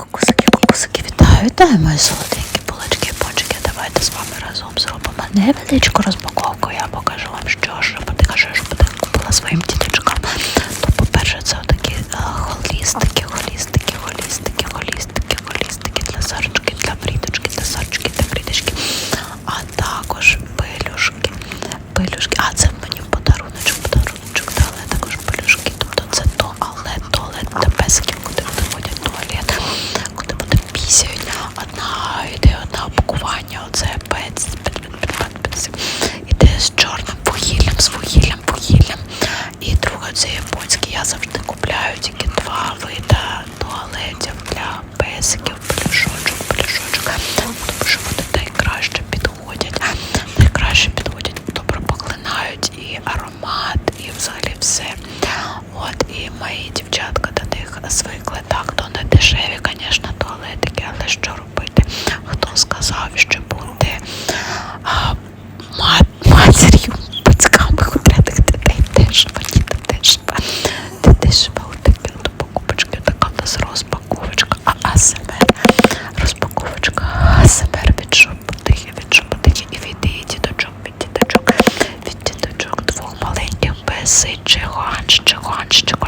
Кокосики, кокосики, вітаю, вітаю, мої солоденькі булочки, пончики. Давайте з вами разом зробимо невеличку розпаковку. Я покажу вам, що ж робити, що ж купила своїм діточкам. То, по-перше, це отакі холістики, холістики, холістики, холістики, холістики для Сарочки, для Брідочки, для Сарочки, для Брідочки. А також пилюшки, пилюшки. песиків, пляшочок, пляшочок. Тому що вони найкраще підходять. Найкраще підходять, добре поглинають і аромат, і взагалі все. От і мої дівчатка до них звикли. Так, то не дешеві, звісно, туалетики, але що робити? 吃吃喝，吃吃喝，吃吃。